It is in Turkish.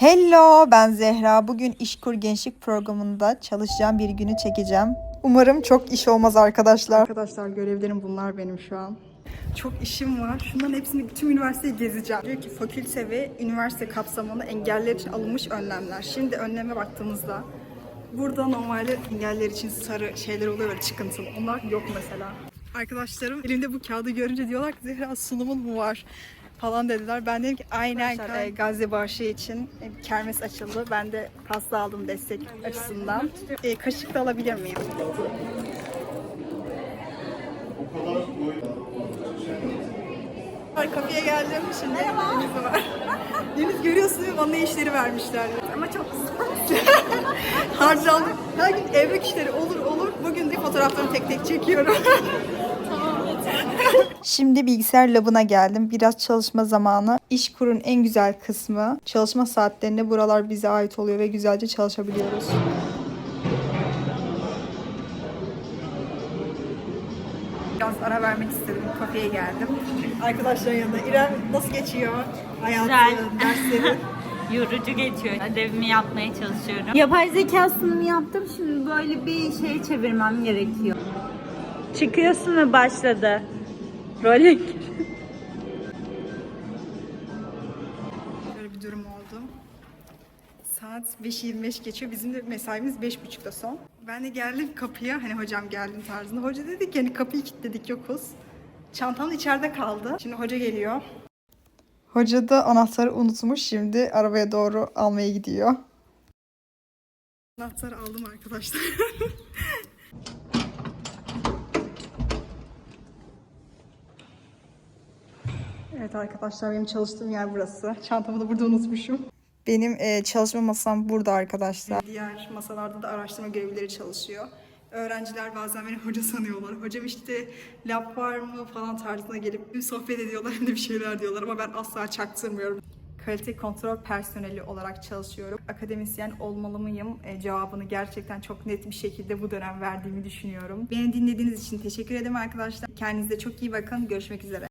Hello ben Zehra. Bugün İşkur Gençlik Programı'nda çalışacağım bir günü çekeceğim. Umarım çok iş olmaz arkadaşlar. Arkadaşlar görevlerim bunlar benim şu an. Çok işim var. Şunların hepsini bütün üniversiteyi gezeceğim. Diyor ki fakülte ve üniversite kapsamında engeller için alınmış önlemler. Şimdi önleme baktığımızda burada normalde engeller için sarı şeyler oluyor böyle çıkıntılı. Onlar yok mesela. Arkadaşlarım elimde bu kağıdı görünce diyorlar ki Zehra sunumun mu var? Falan dediler. Ben dedim ki aynen e, Gazze bağışı için e, bir kermes açıldı. Ben de pasta aldım destek açısından. E, kaşık da alabilir miyim? Kapıya geldim şimdi. Deniz var. Deniz görüyorsun değil mi? Bana işleri vermişler. Ama çok Harcandık. Her gün evrak işleri olur olur. Bugün de fotoğraflarımı tek tek çekiyorum. Şimdi bilgisayar labına geldim. Biraz çalışma zamanı. İş kurun en güzel kısmı. Çalışma saatlerinde buralar bize ait oluyor ve güzelce çalışabiliyoruz. Biraz ara vermek istedim. Kafeye geldim. Arkadaşların yanında. İrem nasıl geçiyor? Hayatı, Güzel. dersleri. Yorucu geçiyor. Ödevimi yapmaya çalışıyorum. Yapay zeka sunumu yaptım. Şimdi böyle bir şey çevirmem gerekiyor. Çıkıyorsun ve başladı. Role gir. Böyle bir durum oldu. Saat 5.25 geçiyor. Bizim de mesaimiz 5.30'da son. Ben de geldim kapıya. Hani hocam geldim tarzında. Hoca dedi ki hani kapıyı kilitledik yokuz. Çantam içeride kaldı. Şimdi hoca geliyor. Hoca da anahtarı unutmuş. Şimdi arabaya doğru almaya gidiyor. Anahtarı aldım arkadaşlar. Evet arkadaşlar benim çalıştığım yer burası. Çantamı da burada unutmuşum. Benim e, çalışma masam burada arkadaşlar. Diğer masalarda da araştırma görevlileri çalışıyor. Öğrenciler bazen beni hoca sanıyorlar. Hocam işte lab var mı falan tarzına gelip hem sohbet ediyorlar hem de bir şeyler diyorlar ama ben asla çaktırmıyorum. Kalite kontrol personeli olarak çalışıyorum. Akademisyen olmalı mıyım? E, cevabını gerçekten çok net bir şekilde bu dönem verdiğimi düşünüyorum. Beni dinlediğiniz için teşekkür ederim arkadaşlar. Kendinize çok iyi bakın. Görüşmek üzere.